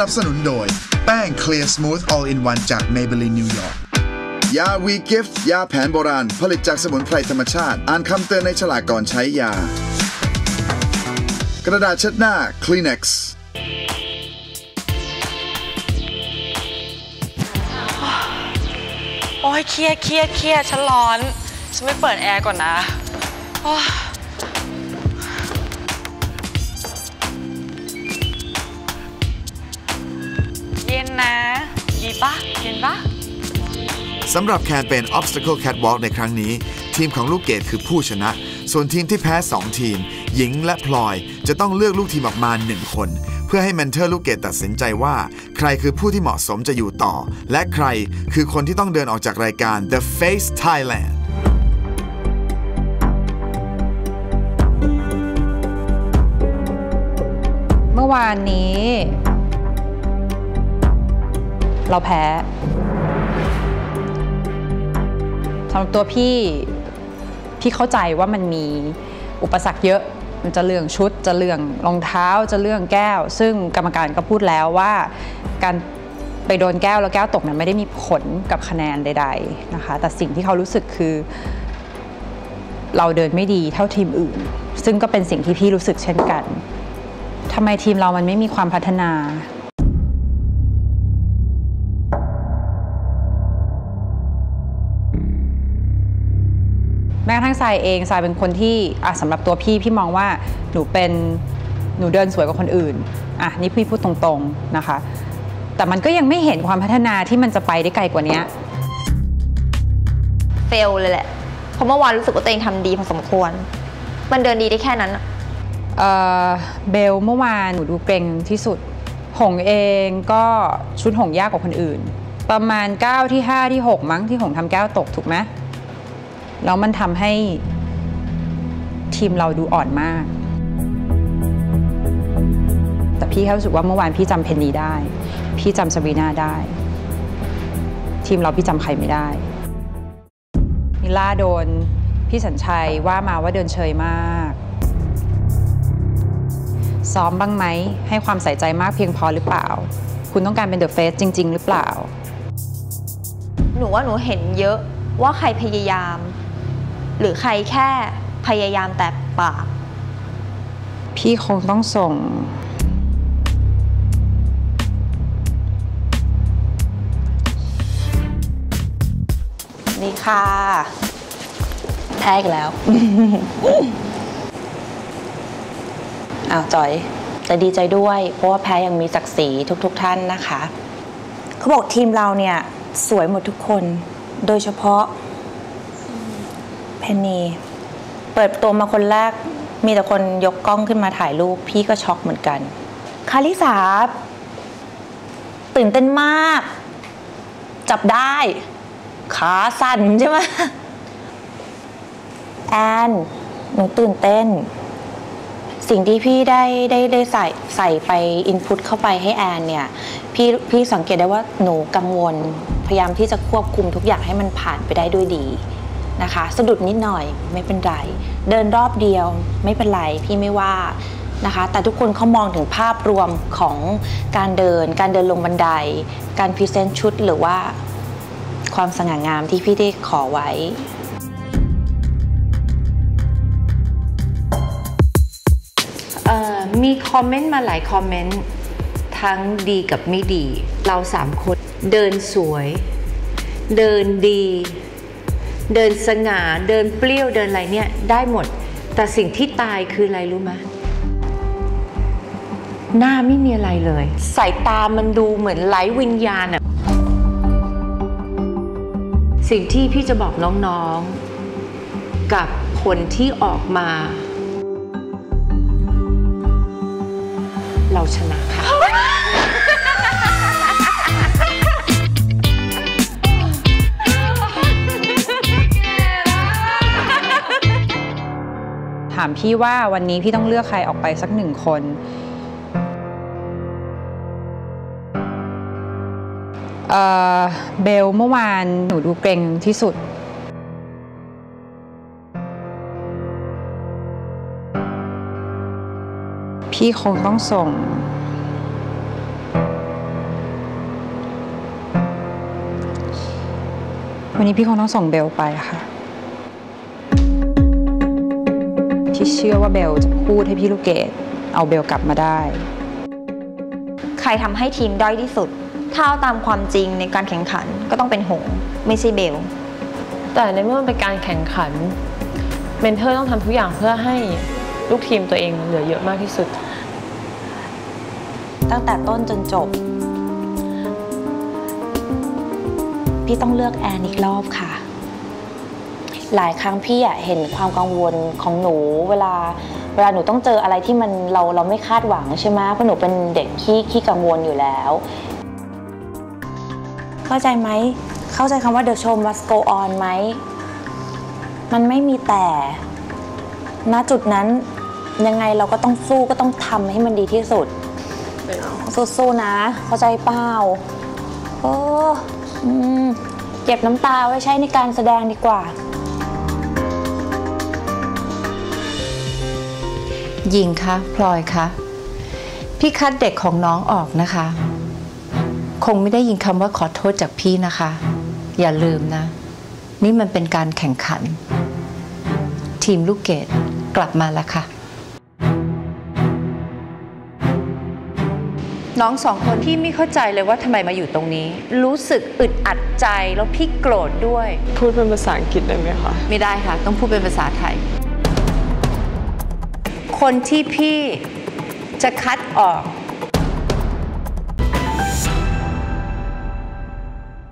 นับสนุนโดย แป้ง Clear Smooth All in One จาก Maybelline New York ยาวีกิฟต์ยาแผนโบราณ ผลิตจากสมุนไพรธรรมชาติ อ่านคำเตือนในฉลากก่อนใช้ยา กระดาษเช็ดหน้า Kleenex โอ้ยเครียดเครียดเครียดฉันร้อน ฉันไม่เปิดแอร์ก่อนนะโอ้ย ปะเย็นปะสำหรับแคมเปญ Obstacle Catwalk ในครั้งนี้ ทีมของลูกเกดคือผู้ชนะ ส่วนทีมที่แพ้ 2 ทีม หญิงและพลอย จะต้องเลือกลูกทีมออกมา 1 คน เพื่อให้เมนเทอร์ลูกเกดตัดสินใจว่า ใครคือผู้ที่เหมาะสมจะอยู่ต่อ และใครคือคนที่ต้องเดินออกจากรายการ The Face Thailand เมื่อวานนี้ เราแพ้สำหรับตัวพี่พี่เข้าใจว่ามันมีอุปสรรคเยอะ มันจะเรื่องชุด จะเรื่องรองเท้า จะเรื่องแก้ว ซึ่งกรรมการก็พูดแล้วว่า การไปโดนแก้วแล้วแก้วตกเนี่ยไม่ได้มีผลกับคะแนนใด ๆนะคะ แต่สิ่งที่เขารู้สึกคือ เราเดินไม่ดีเท่าทีมอื่น ซึ่งก็เป็นสิ่งที่พี่รู้สึกเช่นกันทำไมทีมเรามันไม่มีความพัฒนา แม้กระทั่งทรายเองทรายเป็นคนที่อะสำหรับตัวพี่พี่มองว่าหนูเป็นหนูเดินสวยกว่าคนอื่นอะนี่พี่พูดตรงๆนะคะ แต่มันก็ยังไม่เห็นความพัฒนาที่มันจะไปได้ไกลกว่านี้เฟลเลยแหละเพราะเมื่อวานรู้สึกว่าตัวเองทำดีพอสมควร มันเดินดีได้แค่นั้นอะเอ่อเบลเมื่อวานหนูดูเกรงที่สุด หงเองก็ชุดหงยากกว่าคนอื่น ประมาณ 9 ที่ 5 ที่ 6 มั้งที่หงทำแก้วตกถูกไหม แล้วมันทำให้ทีมเราดูอ่อนมาก แต่พี่แค่รู้สึกว่าเมื่อวานพี่จำเพนนีได้ พี่จำสวีนาได้ ทีมเราพี่จำใครไม่ได้มิล่าโดนพี่สัญชัยว่ามาว่าเดินเชยมาก ซ้อมบ้างไหม ให้ความใส่ใจมากเพียงพอหรือเปล่า คุณต้องการเป็นเดอะเฟสจริง ๆ หรือเปล่า หนูว่าหนูเห็นเยอะว่าใครพยายาม หรือใครแค่พยายามแต่ปาก พี่คงต้องส่ง นี่ค่ะแพ้อีกแล้ว อ้าวจอยแต่ดีใจด้วย เพราะว่าแพ้ยังมีศักดิ์ศรีทุกๆทท่านนะคะ เขาบอกทีมเราเนี่ย สวยหมดทุกคน โดยเฉพาะ เพนนีเปิดตัวมาคนแรกมีแต่คนยกกล้องขึ้นมาถ่ายรูปพี่ก็ช็อกเหมือนกัน คาริสาตื่นเต้นมาก จับได้ ขาสั่นใช่ไหมแอนหนูตื่นเต้น สิ่งที่พี่ได้ได้ได้ใส่ใส่ไปอินพุตเข้าไปให้แอนเนี่ยพี่พี่สังเกตได้ว่าหนูกังวล พยายามที่จะควบคุมทุกอย่างให้มันผ่านไปได้ด้วยดี นะคะ สะดุดนิดหน่อยไม่เป็นไร เดินรอบเดียวไม่เป็นไรพี่ไม่ว่านะคะ แต่ทุกคนเขามองถึงภาพรวมของการเดิน การเดินลงบันได การพรีเซนต์ชุดหรือว่าความสง่างามที่พี่ได้ขอไว้เออมีคอมเมนต์มาหลายคอมเมนต์ทั้งดีกับไม่ดี เราสามคนเดินสวย เดินดี เดินสง่าเดินเปรี้ยวเดินอะไรเนี่ยได้หมด แต่สิ่งที่ตายคืออะไรรู้ไหมหน้าไม่มีอะไรเลย สายตามันดูเหมือนไร้วิญญาณอะสิ่งที่พี่จะบอกน้องๆ กับผลที่ออกมา เราชนะค่ะ ถามพี่ว่าวันนี้พี่ต้องเลือกใครออกไปสักหนึ่งคนเบลเมื่อวานหนูดูเกรงที่สุด พี่คงต้องส่ง วันนี้พี่คงต้องส่งเบลไปค่ะ พี่เชื่อว่าเบลจะพูดให้พี่ลูกเกดเอาเบลกลับมาได้ ใครทำให้ทีมด้อยที่สุด ถ้าเอาตามความจริงในการแข่งขันก็ต้องเป็นหงส์ไม่ใช่เบล แต่ในเมื่อมันเป็นการแข่งขัน เมนเทอร์ต้องทำทุกอย่างเพื่อให้ลูกทีมตัวเองเหลือเยอะมากที่สุด ตั้งแต่ต้นจนจบ พี่ต้องเลือกแอนอีกรอบค่ะ หลายครั้งพี่อะเห็นความกังวลของหนูเวลาเวลาหนูต้องเจออะไรที่มันเราเราไม่คาดหวังใช่ไหมเพราะหนูเป็นเด็กขี้ขี้กังวลอยู่แล้ว เข้าใจไหมเข้าใจคำว่า the show must go on ไหมมันไม่มีแต่ณจุดนั้นยังไงเราก็ต้องสู้ก็ต้องทำให้มันดีที่สุดสู้ๆนะ เข้าใจเปล่าโอ้อเก็บน้ำตาไว้ใช้ในการแสดงดีกว่า ยิงคะพลอยคะพี่คัดเด็กของน้องออกนะคะ คงไม่ได้ยินคำว่าขอโทษจากพี่นะคะ อย่าลืมนะ นี่มันเป็นการแข่งขัน ทีมลูกเกดกลับมาแล้วค่ะ น้องสองคนที่ไม่เข้าใจเลยว่าทำไมมาอยู่ตรงนี้ รู้สึกอึดอัดใจแล้วพี่โกรธด้วย พูดเป็นภาษาอังกฤษได้ไหมคะ ไม่ได้ค่ะ ต้องพูดเป็นภาษาไทย คนที่พี่จะคัดออก